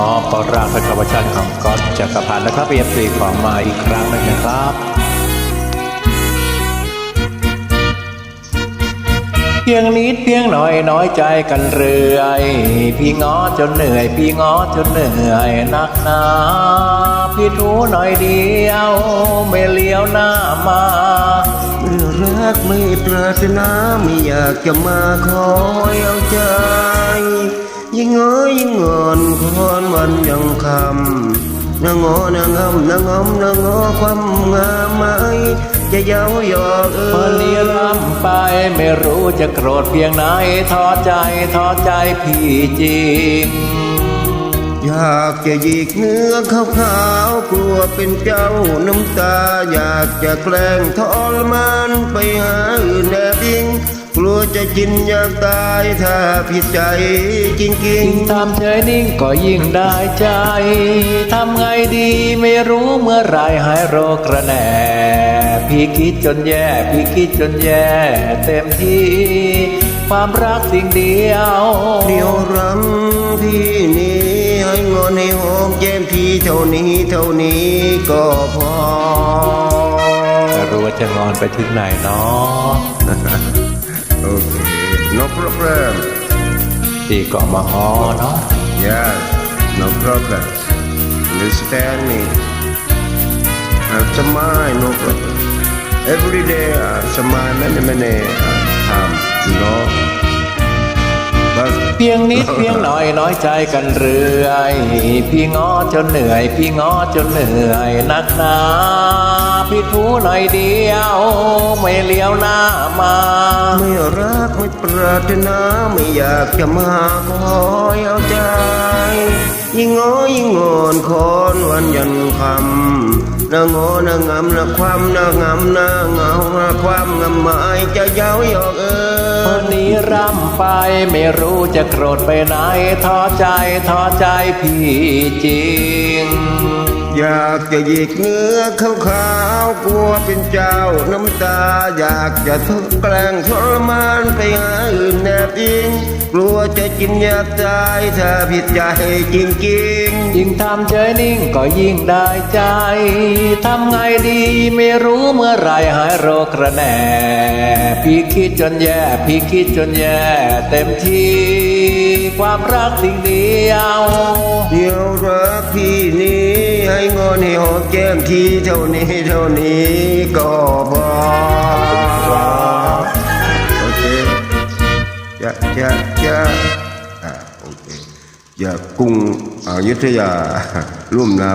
อขอร่างพระคำวชันของก๊อตจักรพันธ์นะครับเอฟซีของมาอีกครั้งหนึงนะครับเพียงนิดเพียงหน่อยน้อยใจกันเรื่อย พี่ง้อจนเหนื่อย พี่ง้อจนเหนื่อยนักหนาพี่ทูหน่อยเดียว ไม่เลี้ยวหน้ามาเมื่อรักไม่ปรารถนาไม่อยากจะมาคอยเอาใจ ยิ่งเอ้ยยิ่งงอนคน วันยังคำนางงอนางงำนางงำนางงอความงามไหมจะเย้าหยอกเอเมื่ออเลี้ยวล้ำไปไม่รู้จะโกรธเพียงไหนท้อใจท้อใจพี่จริง อยากจะหยิกเนื้อขาวๆกลัวเป็นเจ้าน้ำตา อยากจะแกล้งทรมานไปหาอื่นแอบยิงก ลัวจะกินอยากตายถ้าผิดใจจริงยิ่งๆทำเฉยนิ่งก็ยิ่งได้ใจทำไงดีไม่รู้เมื่อไหรหายโรคกระแหน่พี่คิดจนแย่พี่คิดจนแย่เต็มที่ ความรักสิ่งเดียวเดียวรังพี่นี้ให้งอนให้หอมแก้มพี่เท่านี้เท่านี้ก็พอไม่รู้ว่าจะงอนไปถึงไหนเนาะโอเค no problem พี่ก็มาฮอเนาะ yeah no problem understand me I'm smile no problem every day I smile many many times you know but เพียงนิดเพียงหน่อยน้อยใจกันเรื่อย พี่ง้อจนเหนื่อย พี่ง้อจนเหนื่อยนักหนาพี่ทูหน่อยเดียว ไม่เลี้ยวหน้ามาไม่รั กไม่ปรารถนาไม่อยากจะมาคอยเอาใจ ยิ่งง้อยิ่งงอนคอนวันยันคำนางงอนางงำนาความนางงำนางเงานาความงำหมายจะเย้ายอกเอเมื่ออนี้ร่ำไปไม่รู้จะโกรธไปไหนท้อใจท้อใจพี่จริง อยากจะหยิกเนื้อขาวขาวๆกลัวเป็นเจ้าน้ำตา อยากจะทุกแกล้งทรมานไปหาอื่นแนบอิงกลัวจะกินยาตายถ้าผิดใจจริงยิ่งทำเฉยนิ่งก็ยิ่งได้ใจทำไงดีไม่รู้เมื่อไหรหายโรคกระแหน่พี่คิดจนแย่พี่คิดจนแย่เต็มที่ความรักสิ่งเดียวๆเดี๋ยวรักพี่นี้ ให้งอนให้หอมแก้มทีเท่านี้เท่านี้ก็พอโอเคจะจะจะอะโอเคอย่ากรุงอยุธยาร่วมนา